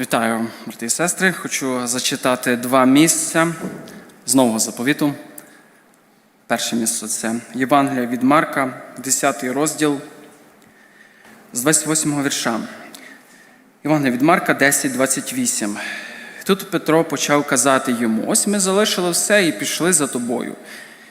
Вітаю, брати і сестри. Хочу зачитати два місця з нового заповіту. Перше місце це Євангелія від Марка, 10 розділ з 28 вірша. Євангелія від Марка 10, 28. Тут Петро почав казати йому: Ось ми залишили все і пішли за тобою.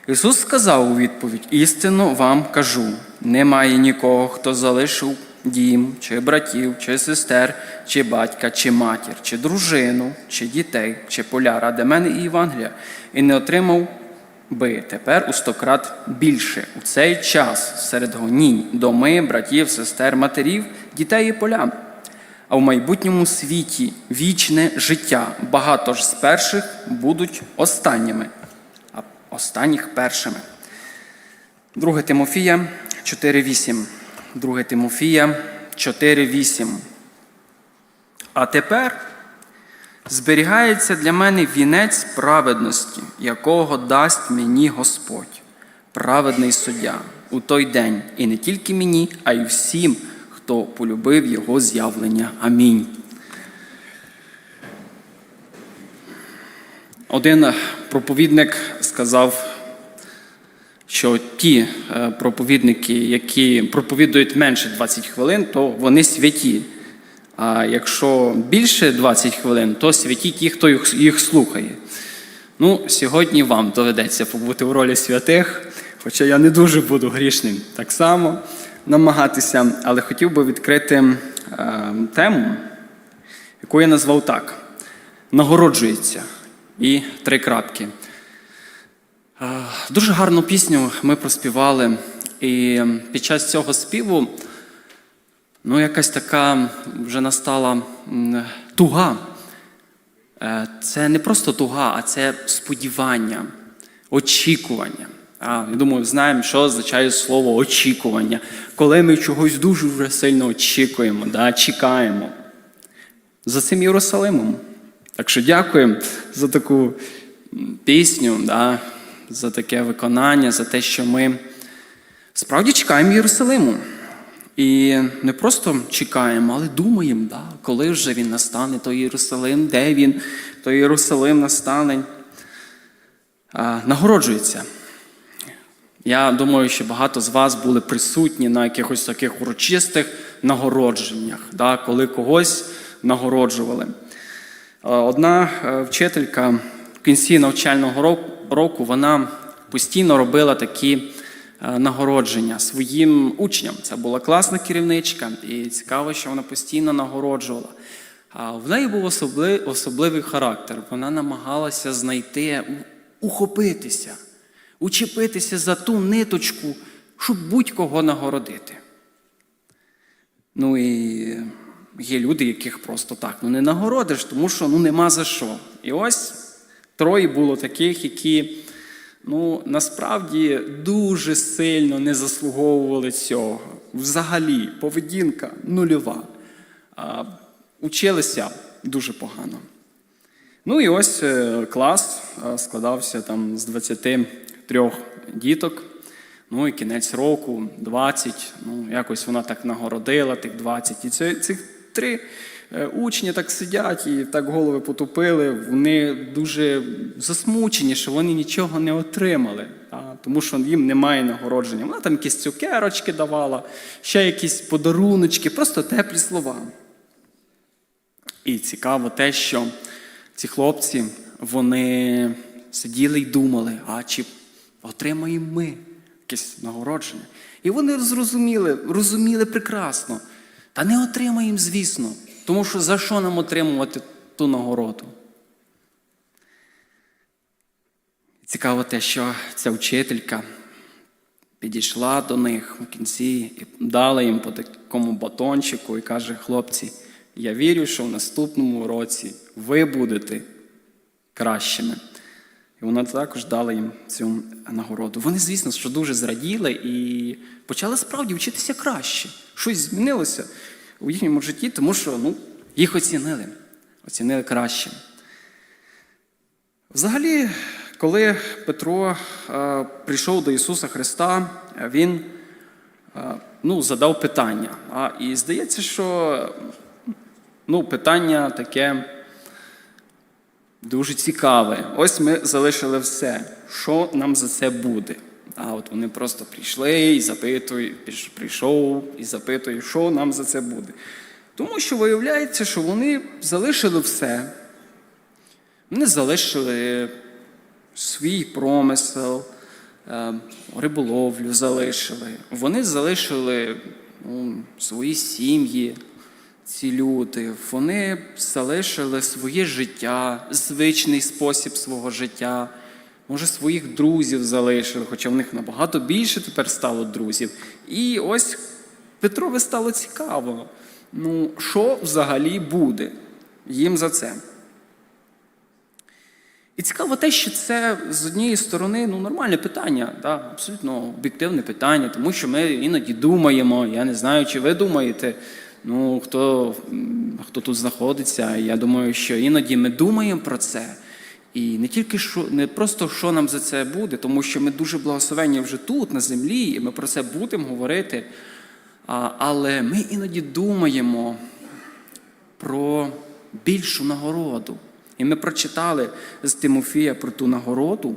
Ісус сказав у відповідь: істинно вам кажу: немає нікого, хто залишив дім, чи братів, чи сестер, чи батька, чи матір, чи дружину, чи дітей, чи поля ради мене і Євангелія, і не отримав би тепер у стократ більше у цей час серед гонінь, доми, братів, сестер, матерів, дітей і поля. А в майбутньому світі вічне життя. Багато ж з перших будуть останніми, а останніх першими. 2 Тимофія 4.8. 2 Тимофія 4.8. А тепер зберігається для мене вінець праведності, якого дасть мені Господь, праведний суддя, у той день, і не тільки мені, а й всім, хто полюбив Його з'явлення. Амінь. Один проповідник сказав, що ті е, проповідники, які проповідують менше 20 хвилин, то вони святі. А якщо більше 20 хвилин, то святі ті, хто їх, слухає. Ну, сьогодні вам доведеться побути в ролі святих, хоча я не дуже буду грішним так само намагатися, але хотів би відкрити е, тему, яку я назвав так: нагороджується. І три крапки. Е, Дуже гарну пісню ми проспівали, і під час цього співу ну, якась така вже настала туга. Е, Це не просто туга, а це сподівання, очікування. А, я думаю, знаємо, що означає слово очікування. Коли ми чогось дуже вже сильно очікуємо, да, чекаємо. За цим Єрусалимом. Так що дякуємо за таку пісню, да, за таке виконання, за те, що ми справді чекаємо Єрусалиму. І не просто чекаємо, але думаємо, да, коли вже він настане, той Єрусалим, де він, той Єрусалим настане. А, нагороджується. Я думаю, що багато з вас були присутні на якихось таких урочистих нагородженнях, да, коли когось нагороджували. Е, Одна е, вчителька в кінці навчального ро- року вона постійно робила такі е, нагородження своїм учням. Це була класна керівничка, і цікаво, що вона постійно нагороджувала. А в неї був особливий, характер. Вона намагалася знайти, ухопитися, учепитися за ту ниточку, щоб будь-кого нагородити. Ну і є люди, яких просто так ну, не нагородиш, тому що ну, нема за що. І ось троє було таких, які ну, насправді дуже сильно не заслуговували цього. Взагалі, поведінка нульова. А, училися дуже погано. Ну і ось е, клас складався там з 23 діток. Ну і кінець року 20. Ну, якось вона так нагородила тих 20. І це, цих три учні так сидять і так голови потупили. Вони дуже засмучені, що вони нічого не отримали, тому що їм немає нагородження. Вона там якісь цукерочки давала, ще якісь подаруночки, просто теплі слова. І цікаво те, що ці хлопці вони сиділи й думали, а чи отримаємо ми якесь нагородження? І вони зрозуміли, розуміли прекрасно. Та не отримаємо, звісно, тому що за що нам отримувати ту нагороду? Цікаво те, що ця вчителька підійшла до них в кінці і дала їм по такому батончику і каже: хлопці, я вірю, що в наступному році ви будете кращими. І вона також дала їм цю нагороду. Вони, звісно, що дуже зраділи і почали справді вчитися краще. Щось змінилося у їхньому житті, тому що ну, їх оцінили, оцінили краще. Взагалі, коли Петро е, прийшов до Ісуса Христа, він е, ну, задав питання. А, і здається, що Ну, питання таке дуже цікаве. Ось ми залишили все. Що нам за це буде? А от вони просто прийшли і запитують, прийшов і запитує, що нам за це буде. Тому що виявляється, що вони залишили все. Вони залишили свій промисел, е, риболовлю залишили. Вони залишили ну, свої сім'ї, ці люди. Вони залишили своє життя, звичний спосіб свого життя. Може, своїх друзів залишили, хоча в них набагато більше тепер стало друзів. І ось Петрові стало цікаво. Ну, що взагалі буде їм за це? І цікаво те, що це з однієї сторони ну, нормальне питання, да, абсолютно об'єктивне питання, тому що ми іноді думаємо, я не знаю, чи ви думаєте, ну, хто, хто тут знаходиться, я думаю, що іноді ми думаємо про це. І не тільки що, не просто що нам за це буде, тому що ми дуже благословені вже тут, на землі, і ми про це будемо говорити. А, але ми іноді думаємо про більшу нагороду. І ми прочитали з Тимофія про ту нагороду,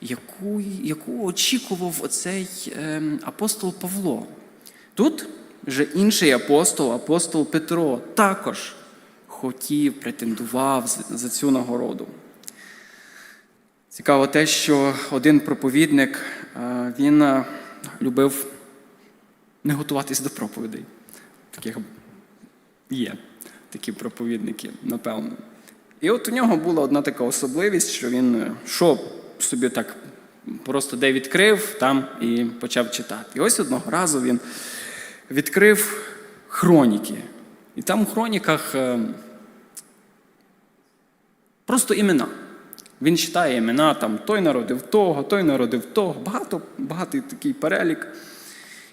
яку, яку очікував оцей ем, апостол Павло. Тут вже інший апостол, апостол Петро, також хотів, претендував за цю нагороду. Цікаво те, що один проповідник е, він е, любив не готуватись до проповідей. Таких є такі проповідники, напевно. І от у нього була одна така особливість, що він е, що собі так просто де відкрив, там і почав читати. І ось одного разу він відкрив хроніки. І там у хроніках е, просто імена. Він читає імена, там той народив того, той народив того. Багато, багатий такий перелік.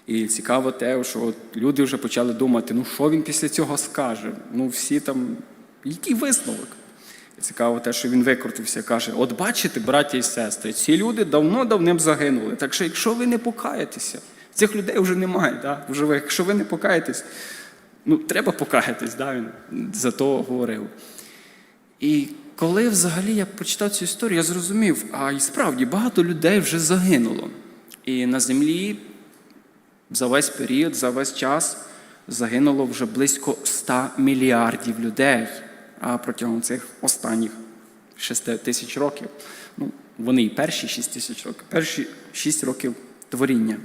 І цікаво те, що от люди вже почали думати, ну що він після цього скаже? Ну всі там, який висновок? І цікаво те, що він викрутився, каже: от бачите, браті і сестри, ці люди давно-давним загинули. Так що, якщо ви не покаєтеся, цих людей вже немає, да? вже якщо ви не покаєтесь, ну треба покаятись, да? він за то говорив. І коли взагалі я прочитав цю історію, я зрозумів, а і справді багато людей вже загинуло. І на землі за весь період, за весь час загинуло вже близько 100 мільярдів людей протягом цих останніх 6 тисяч років. Ну, вони і перші 6 тисяч років, перші 6 років творіння.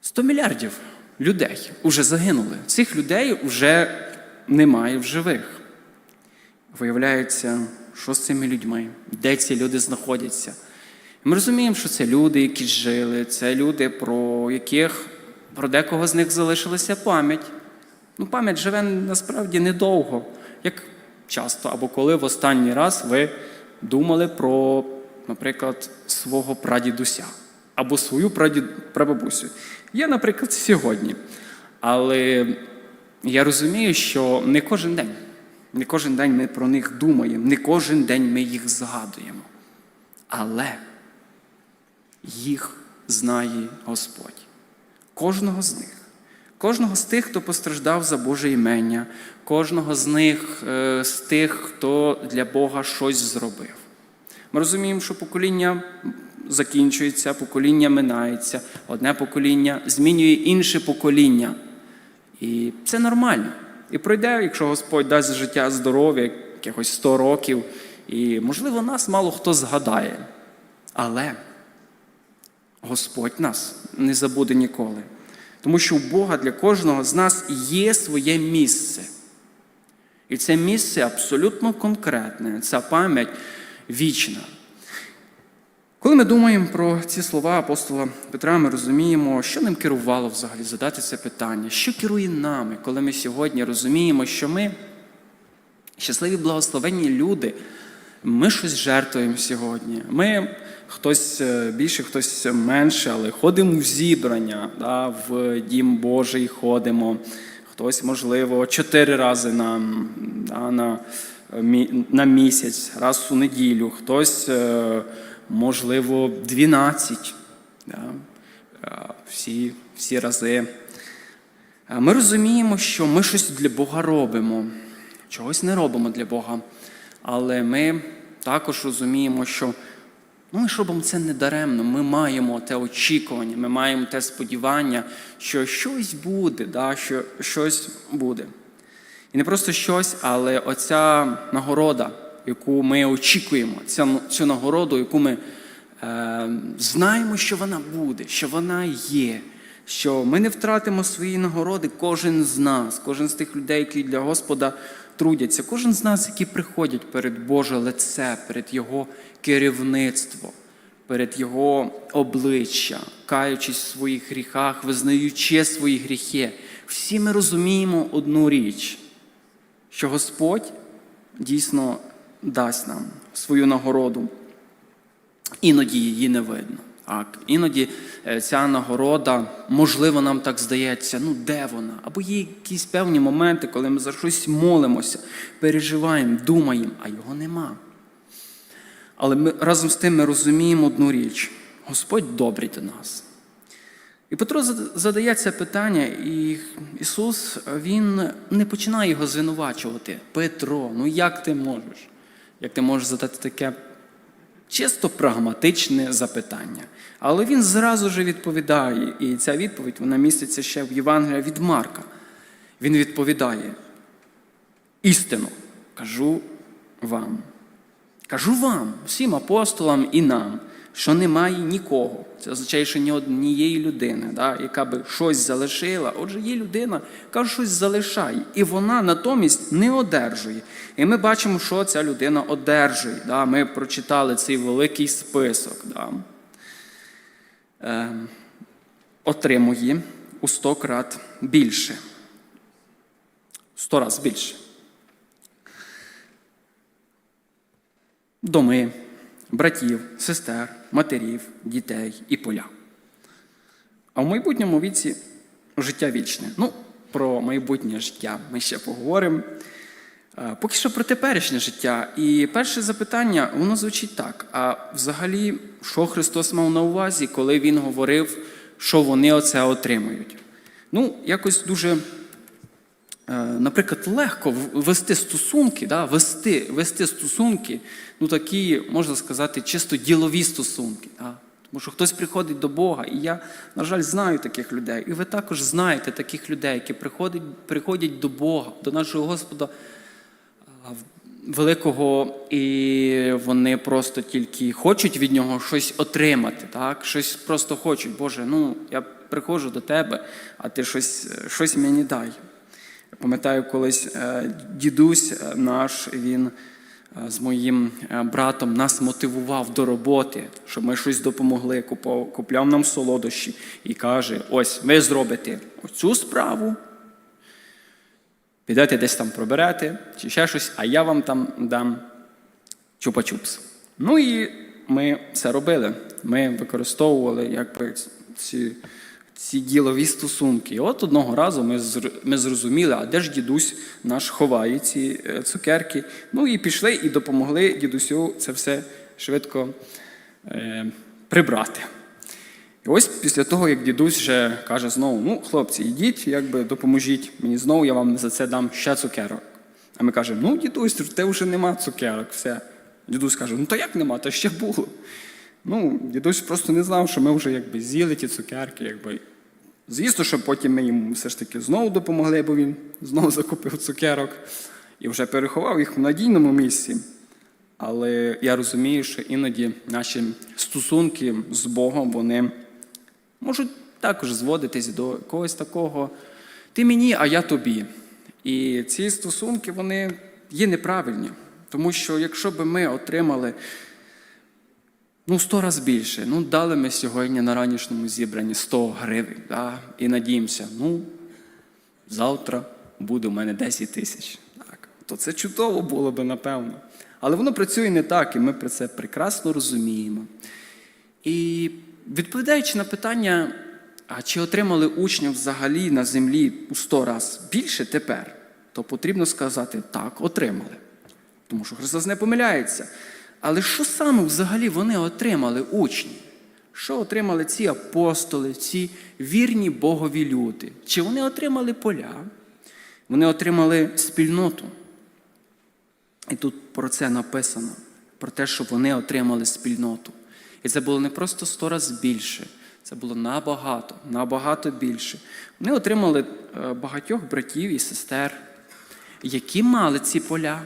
100 мільярдів людей вже загинули. Цих людей вже немає в живих. Виявляється, що з цими людьми, де ці люди знаходяться. Ми розуміємо, що це люди, які жили, це люди, про яких про декого з них залишилася пам'ять. Ну, пам'ять живе насправді недовго, як часто або коли в останній раз ви думали про, наприклад, свого прадідуся або свою прадід... прабабусю. Я, наприклад, сьогодні. Але я розумію, що не кожен день, не кожен день ми про них думаємо, не кожен день ми їх згадуємо. Але їх знає Господь. Кожного з них. Кожного з тих, хто постраждав за Боже імення, кожного з них, е, з тих, хто для Бога щось зробив. Ми розуміємо, що покоління закінчується, покоління минається, одне покоління змінює інше покоління. І це нормально. І пройде, якщо Господь дасть життя здоров'я, якихось 100 років, і, можливо, нас мало хто згадає. Але Господь нас не забуде ніколи. Тому що у Бога для кожного з нас є своє місце. І це місце абсолютно конкретне, ця пам'ять вічна. Коли ми думаємо про ці слова апостола Петра, ми розуміємо, що ним керувало взагалі задати це питання, що керує нами, коли ми сьогодні розуміємо, що ми щасливі благословенні люди, ми щось жертвуємо сьогодні. Ми хтось е, більше, хтось менше, але ходимо в зібрання, да, в Дім Божий ходимо. Хтось, можливо, чотири рази на, да, на, на місяць, раз у неділю, хтось, е, можливо, 12. Да, всі, всі рази. Ми розуміємо, що ми щось для Бога робимо, чогось не робимо для Бога. Але ми також розуміємо, що ну, ми ж робимо це не даремно. Ми маємо те очікування, ми маємо те сподівання, що щось буде, да, що щось буде. І не просто щось, але оця нагорода, яку ми очікуємо, цю нагороду, яку ми е, знаємо, що вона буде, що вона є, що ми не втратимо свої нагороди, кожен з нас, кожен з тих людей, які для Господа трудяться, кожен з нас, які приходять перед Боже лице, перед Його керівництво, перед Його обличчя, каючись в своїх гріхах, визнаючи свої гріхи. Всі ми розуміємо одну річ, що Господь дійсно дасть нам свою нагороду. Іноді її не видно. Так, іноді е, ця нагорода, можливо, нам так здається, ну де вона? Або є якісь певні моменти, коли ми за щось молимося, переживаємо, думаємо, а його нема. Але ми разом з тим ми розуміємо одну річ: Господь добрий до нас. І Петро задає це питання, і Ісус Він не починає його звинувачувати. Петро, ну як ти можеш? Як ти можеш задати таке чисто прагматичне запитання? Але він зразу ж відповідає, і ця відповідь вона міститься ще в Євангелії від Марка. Він відповідає: істину кажу вам. Кажу вам, всім апостолам і нам, що немає нікого. Це означає, що ні однієї людини, да, яка би щось залишила. Отже, є людина, яка щось залишає, і вона натомість не одержує. І ми бачимо, що ця людина одержує. Да. Ми прочитали цей великий список. Да. Е, отримує у сто крат більше. Сто раз більше. доми, братів, сестер, матерів, дітей і поля. А в майбутньому віці життя вічне. Ну, про майбутнє життя ми ще поговоримо. Е, Поки що про теперішнє життя. І перше запитання, воно звучить так: а взагалі, що Христос мав на увазі, коли Він говорив, що вони оце отримують? Ну, якось дуже наприклад, легко вести стосунки, да, вести, вести стосунки, ну такі, можна сказати, чисто ділові стосунки. Да. Тому що хтось приходить до Бога, і я, на жаль, знаю таких людей. І ви також знаєте таких людей, які приходять, приходять до Бога, до нашого Господа великого, і вони просто тільки хочуть від нього щось отримати, так? щось просто хочуть. Боже, ну я приходжу до тебе, а ти щось, щось мені дай. Пам'ятаю, колись е, дідусь е, наш, він е, з моїм братом нас мотивував до роботи, щоб ми щось допомогли, купляв нам солодощі і каже: ось ви зробите оцю справу, підете десь там проберете, чи ще щось, а я вам там дам чупа-чупс. Ну і ми це робили. Ми використовували якби ці, ці ділові стосунки. І от одного разу ми, ми зрозуміли, а де ж дідусь наш ховає ці е, цукерки. Ну і пішли і допомогли дідусю це все швидко е, прибрати. І ось після того, як дідусь вже каже знову: ну, хлопці, йдіть, якби допоможіть мені знову, я вам за це дам ще цукерок. А ми кажемо, ну, дідусь, тебе вже нема цукерок, все. Дідусь каже, ну то як нема, то ще було. Ну, дідусь просто не знав, що ми вже якби з'їли ті цукерки, якби. Звісно, що потім ми йому все ж таки знову допомогли, бо він знову закупив цукерок і вже переховав їх в надійному місці. Але я розумію, що іноді наші стосунки з Богом вони можуть також зводитись до якогось такого ти мені, а я тобі. І ці стосунки вони є неправильні. Тому що якщо б ми отримали ну, 100 разів більше, ну, дали ми сьогодні на ранішньому зібранні 100 гривень, да, і надіємося, ну, завтра буде у мене 10 тисяч. Так, то це чудово було би, напевно. Але воно працює не так, і ми про це прекрасно розуміємо. І відповідаючи на питання, а чи отримали учні взагалі на землі у 100 разів більше тепер, то потрібно сказати так, отримали. Тому що Христос не помиляється. Але що саме взагалі вони отримали учні? Що отримали ці апостоли, ці вірні Богові люди? Чи вони отримали поля? Вони отримали спільноту. І тут про це написано, про те, що вони отримали спільноту. І це було не просто сто разів більше, це було набагато, набагато більше. Вони отримали е, багатьох братів і сестер, які мали ці поля.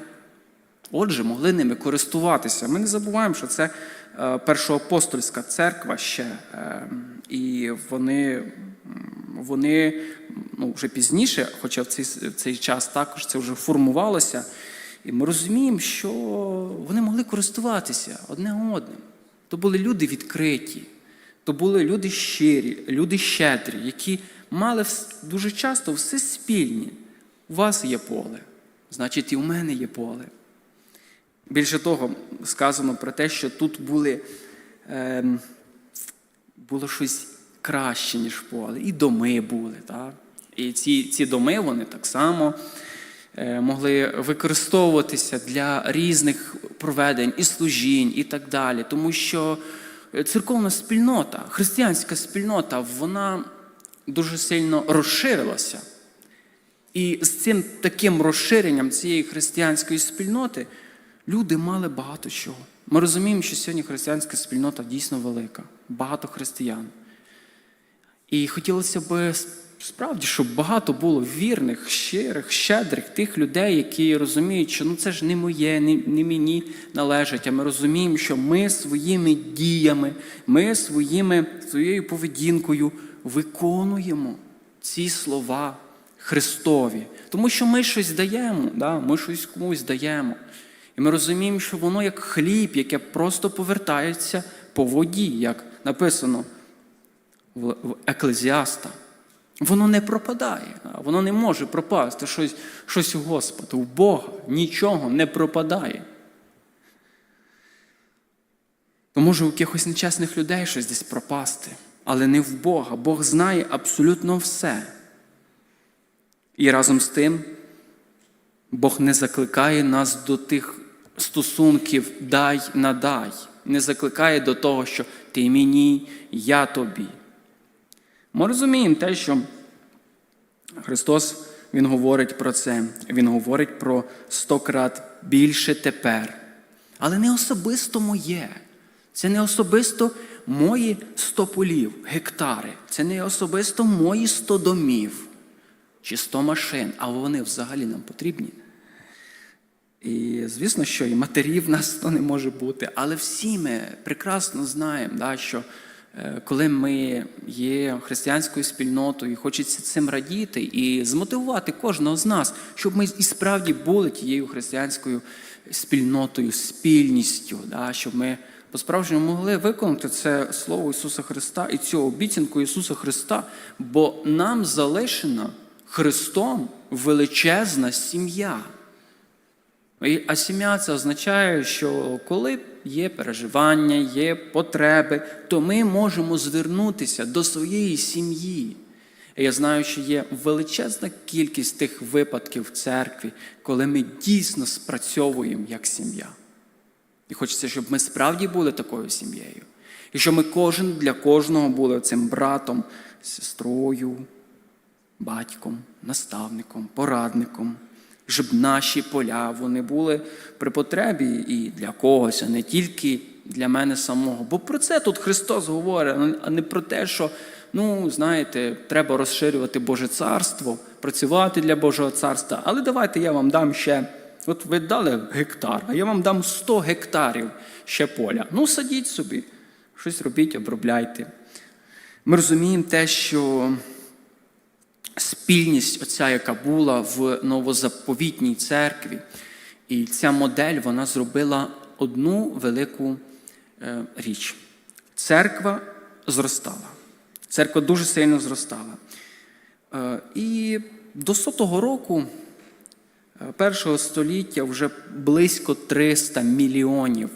Отже, могли ними користуватися. Ми не забуваємо, що це е, першоапостольська церква ще, е, і вони, вони ну, вже пізніше, хоча в цей, в цей час також це вже формувалося. І ми розуміємо, що вони могли користуватися одне одним. То були люди відкриті, то були люди щирі, люди щедрі, які мали дуже часто все спільні. У вас є поле, значить, і у мене є поле. Більше того, сказано про те, що тут були, ем, було щось краще, ніж поле. І доми були. Так? І ці, ці доми вони так само е, могли використовуватися для різних проведень і служінь, і так далі. Тому що е, церковна спільнота, християнська спільнота, вона дуже сильно розширилася. І з цим таким розширенням цієї християнської спільноти люди мали багато чого. Ми розуміємо, що сьогодні християнська спільнота дійсно велика, багато християн. І хотілося б справді, щоб багато було вірних, щирих, щедрих тих людей, які розуміють, що ну це ж не моє, не, не мені належить. А ми розуміємо, що ми своїми діями, ми своїми, своєю поведінкою виконуємо ці слова Христові. Тому що ми щось даємо, да? ми щось комусь даємо. І ми розуміємо, що воно як хліб, яке просто повертається по воді, як написано в Еклезіаста. Воно не пропадає, воно не може пропасти щось, щось у Господа, у Бога нічого не пропадає. То може у якихось нечесних людей щось десь пропасти, але не в Бога. Бог знає абсолютно все. І разом з тим Бог не закликає нас до тих стосунків дай надай, не закликає до того, що ти мені, я тобі. Ми розуміємо те, що Христос Він говорить про це. Він говорить про сто крат більше тепер. Але не особисто моє. Це не особисто мої сто полів, гектари. Це не особисто мої сто домів чи сто машин, а вони взагалі нам потрібні. І звісно, що і матерів нас то не може бути, але всі ми прекрасно знаємо, да, що е, коли ми є християнською спільнотою, і хочеться цим радіти і змотивувати кожного з нас, щоб ми і справді були тією християнською спільнотою, спільністю, да, щоб ми по-справжньому могли виконати це слово Ісуса Христа і цю обіцянку Ісуса Христа, бо нам залишена Христом величезна сім'я. І- А сім'я це означає, що коли є переживання, є потреби, то ми можемо звернутися до своєї сім'ї. Я знаю, що є величезна кількість тих випадків в церкві, коли ми дійсно спрацьовуємо як сім'я. І хочеться, щоб ми справді були такою сім'єю. І щоб ми кожен для кожного були цим братом, сестрою, батьком, наставником, порадником, щоб наші поля вони були при потребі і для когось, а не тільки для мене самого. Бо про це тут Христос говорить, а не про те, що, ну, знаєте, треба розширювати Боже царство, працювати для Божого царства. Але давайте я вам дам ще. От ви дали гектар, а я вам дам 100 гектарів ще поля. Ну, садіть собі, щось робіть, обробляйте. Ми розуміємо те, що спільність, оця, яка була в новозаповітній церкві, і ця модель вона зробила одну велику е, річ. Церква зростала. Церква дуже сильно зростала. Е, І до сотого року е, першого століття вже близько 300 мільйонів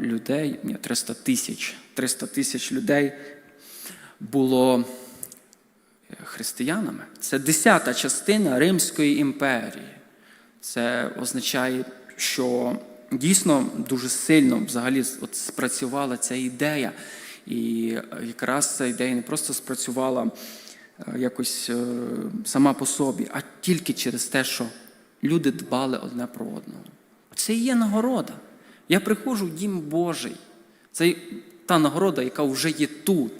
людей, ні, 300 тисяч, 300 тисяч людей було християнами. Це десята частина Римської імперії. Це означає, що дійсно дуже сильно взагалі от спрацювала ця ідея. І е, якраз ця ідея не просто спрацювала е, якось е, сама по собі, а тільки через те, що люди дбали одне про одного. Це і є нагорода. Я приходжу в дім Божий. Це та нагорода, яка вже є тут.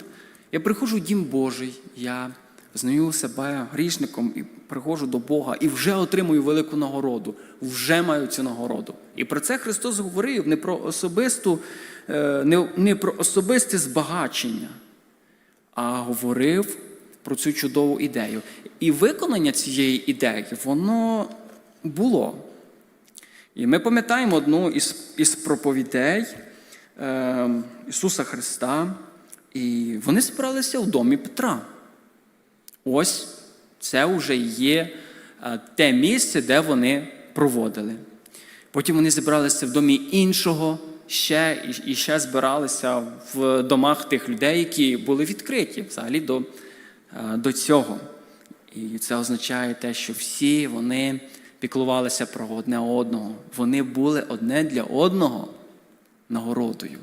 Я приходжу в дім Божий, я визнаю себе грішником і приходжу до Бога і вже отримую велику нагороду, вже маю цю нагороду. І про це Христос говорив не про особисту, е, не, про особисте збагачення, а говорив про цю чудову ідею. І виконання цієї ідеї, воно було. І ми пам'ятаємо одну із, із проповідей е, Ісуса Христа, і вони збиралися в домі Петра. Ось це вже є е, те місце, де вони проводили. Потім вони зібралися в домі іншого ще і- ще збиралися в домах тих людей, які були відкриті взагалі до, е, до цього. І це означає те, що всі вони піклувалися про одне одного. Вони були одне для одного нагородою.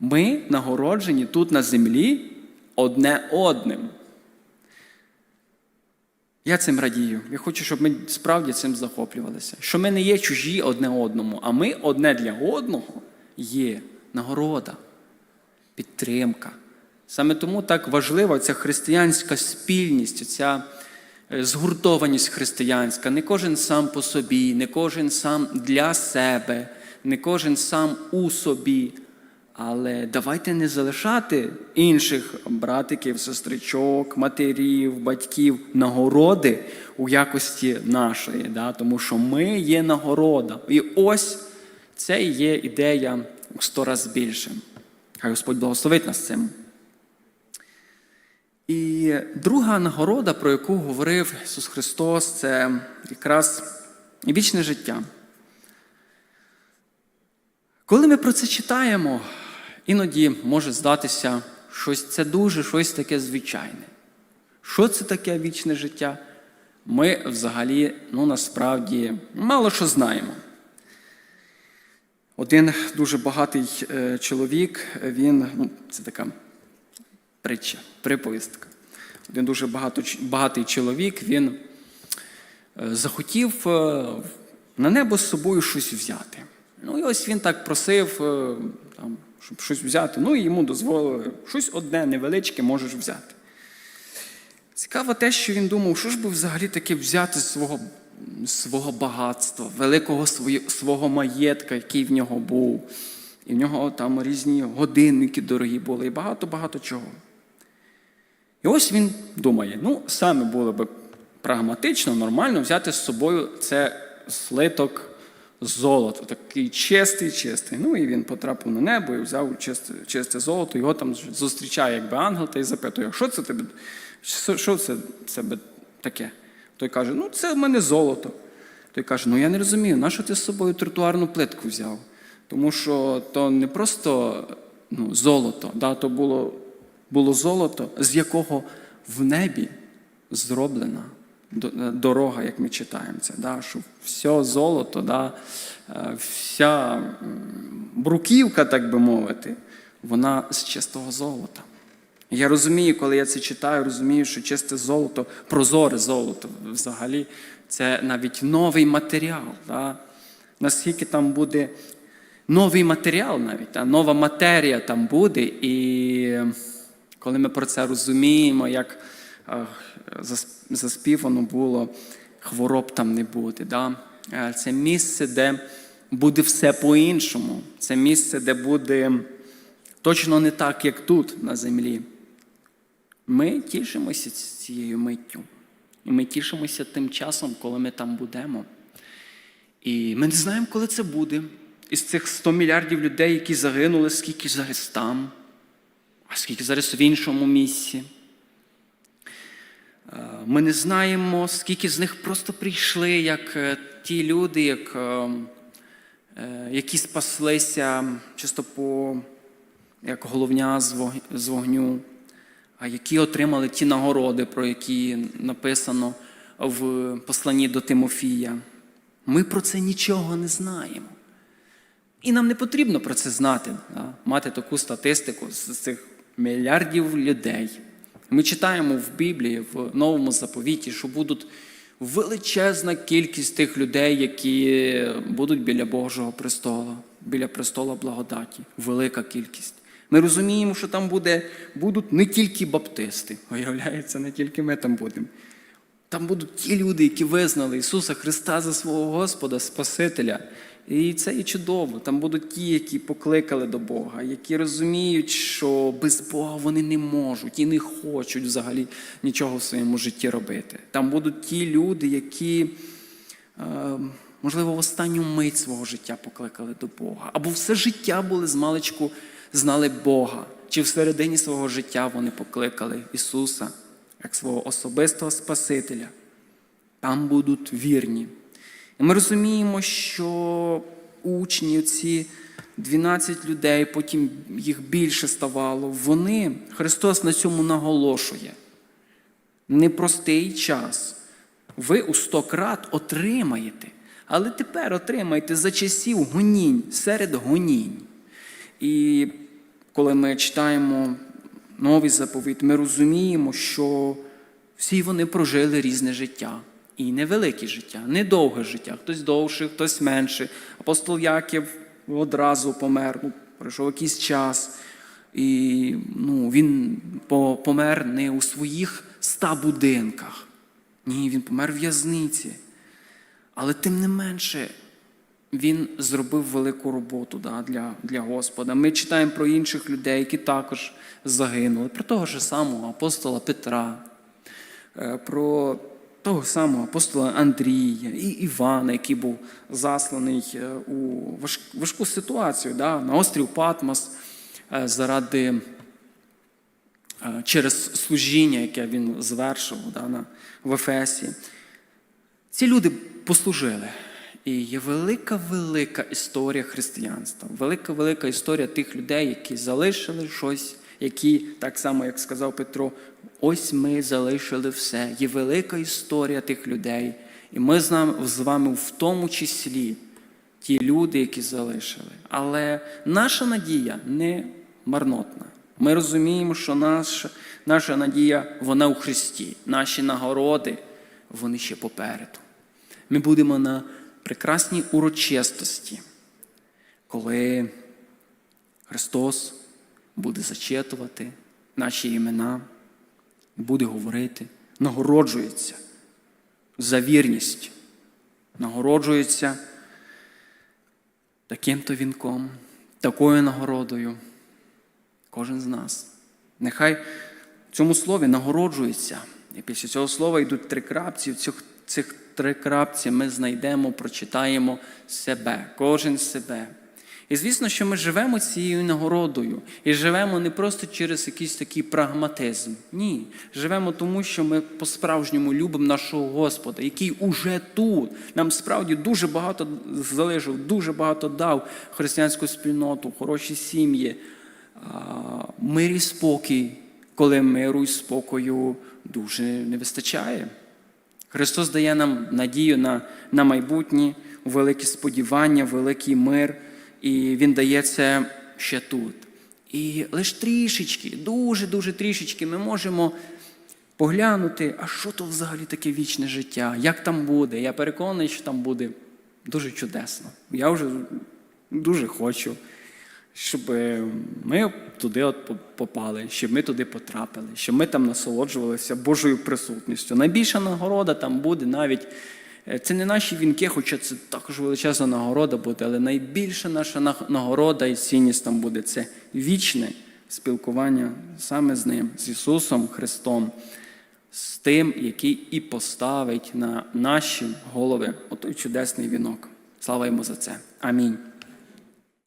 Ми нагороджені тут на землі одне одним. Я цим радію. Я хочу, щоб ми справді цим захоплювалися. Що ми не є чужі одне одному, а ми одне для одного є нагорода, підтримка. Саме тому так важлива ця християнська спільність, ця е, згуртованість християнська. Не кожен сам по собі, не кожен сам для себе, не кожен сам у собі. Але давайте не залишати інших братиків, сестричок, матерів, батьків нагороди у якості нашої, да? тому що ми є нагорода. І ось це і є ідея у сто раз більше. Хай Господь благословить нас цим. І друга нагорода, про яку говорив Ісус Христос, це якраз вічне життя. Коли ми про це читаємо, іноді може здатися, що це дуже щось таке звичайне. Що це таке вічне життя? Ми взагалі, ну насправді, мало що знаємо. Один дуже багатий е, чоловік, він, ну, це така притча, приповістка. Один дуже багато, багатий чоловік, він е, захотів е, на небо з собою щось взяти. Ну і ось він так просив, там, щоб щось взяти. Ну і йому дозволили щось одне невеличке можеш взяти. Цікаво те, що він думав, що ж би взагалі таке взяти з свого, свого багатства, великого свого маєтка, який в нього був. І в нього там різні годинники дорогі були, і багато-багато чого. І ось він думає: ну, саме було б прагматично, нормально взяти з собою це слиток золота, такий чистий, чистий. Ну і він потрапив на небо і взяв чисте, чисте золото, його там зустрічає якби ангел та й запитує, що це тебе, що це тебе таке? Той каже, ну це в мене золото. Той каже, ну я не розумію, на що ти з собою тротуарну плитку взяв? Тому що то не просто ну, золото, да, то було, було золото, з якого в небі зроблена дорога, як ми читаємо це, да, що все золото, да, е, вся бруківка, так би мовити, вона з чистого золота. Я розумію, коли я це читаю, розумію, що чисте золото, прозоре золото взагалі, це навіть новий матеріал. Да? Наскільки там буде новий матеріал навіть, да? нова матерія там буде. І коли ми про це розуміємо, як е, заспівано було, хвороб там не буде. Да? Е, Це місце, де буде все по-іншому. Це місце, де буде точно не так, як тут на землі. Ми тішимося цією миттю. І ми тішимося тим часом, коли ми там будемо. І ми не знаємо, коли це буде. Із цих 100 мільярдів людей, які загинули, скільки зараз там, а скільки зараз в іншому місці. Е, Ми не знаємо, скільки з них просто прийшли, як е, ті люди, як, е, які спаслися чисто по як головня з вогню, а які отримали ті нагороди, про які написано в посланні до Тимофія. Ми про це нічого не знаємо. І нам не потрібно про це знати, мати таку статистику з цих мільярдів людей. Ми читаємо в Біблії, в Новому заповіті, що будуть величезна кількість тих людей, які будуть біля Божого престолу, біля престола благодаті. Велика кількість. Ми розуміємо, що там буде, будуть не тільки баптисти, виявляється, не тільки ми там будемо. Там будуть ті люди, які визнали Ісуса Христа за свого Господа, Спасителя. І це і чудово. Там будуть ті, які покликали до Бога, які розуміють, що без Бога вони не можуть і не хочуть взагалі нічого в своєму житті робити. Там будуть ті люди, які, е, можливо, в останню мить свого життя покликали до Бога, або все життя були з маличку, знали Бога, чи в середині свого життя вони покликали Ісуса як свого особистого Спасителя. Там будуть вірні. І ми розуміємо, що учні, ці 12 людей, потім їх більше ставало, вони, Христос на цьому наголошує. Непростий час. Ви у сто крат отримаєте, але тепер отримаєте за часів гонінь, серед гонінь. І коли ми читаємо новий заповіт, ми розуміємо, що всі вони прожили різне життя. І невелике життя, недовге життя, хтось довше, хтось менше. Апостол Яків одразу помер, ну, пройшов якийсь час. І ну, він помер не у своїх ста будинках. Ні, він помер в в'язниці. Але тим не менше, він зробив велику роботу да, для, для Господа. Ми читаємо про інших людей, які також загинули, про того ж самого апостола Петра, е, про того самого апостола Андрія і Івана, який був засланий е, у важку ситуацію да, на острів Патмос е, заради е, через служіння, яке він звершував да, на, в Ефесі. Ці люди послужили. І є велика, велика історія християнства, велика, велика історія тих людей, які залишили щось, які, так само, як сказав Петро, ось ми залишили все. Є велика історія тих людей. І ми з вами в тому числі ті люди, які залишили. Але наша надія не марнотна. Ми розуміємо, що наша, наша надія вона у Христі. Наші нагороди вони ще попереду. Ми будемо на прекрасній урочистості, коли Христос буде зачитувати наші імена, буде говорити, нагороджується за вірність, нагороджується таким-то вінком, такою нагородою. Кожен з нас. Нехай в цьому слові нагороджується. І після цього слова йдуть три крапці. В цих, цих три крапці ми знайдемо, прочитаємо себе, кожен себе. І звісно, що ми живемо цією нагородою. І живемо не просто через якийсь такий прагматизм. Ні. Живемо тому, що ми по-справжньому любимо нашого Господа, який уже тут. Нам справді дуже багато залишив, дуже багато дав християнську спільноту, хороші сім'ї мир і спокій, коли миру і спокою дуже не вистачає. Христос дає нам надію на, на майбутнє, великі сподівання, великий мир, і Він дає це ще тут. І лише трішечки, дуже-дуже трішечки ми можемо поглянути, а що то взагалі таке вічне життя, як там буде. Я переконаний, що там буде дуже чудесно. Я вже дуже хочу щоб ми туди от попали, щоб ми туди потрапили, щоб ми там насолоджувалися Божою присутністю. Найбільша нагорода там буде навіть. Е, Це не наші вінки, хоча це також величезна нагорода буде, але найбільша наша нагорода і цінність там буде це вічне спілкування саме з ним, з Ісусом Христом, з тим, який і поставить на наші голови отой чудесний вінок. Слава йому за це. Амінь.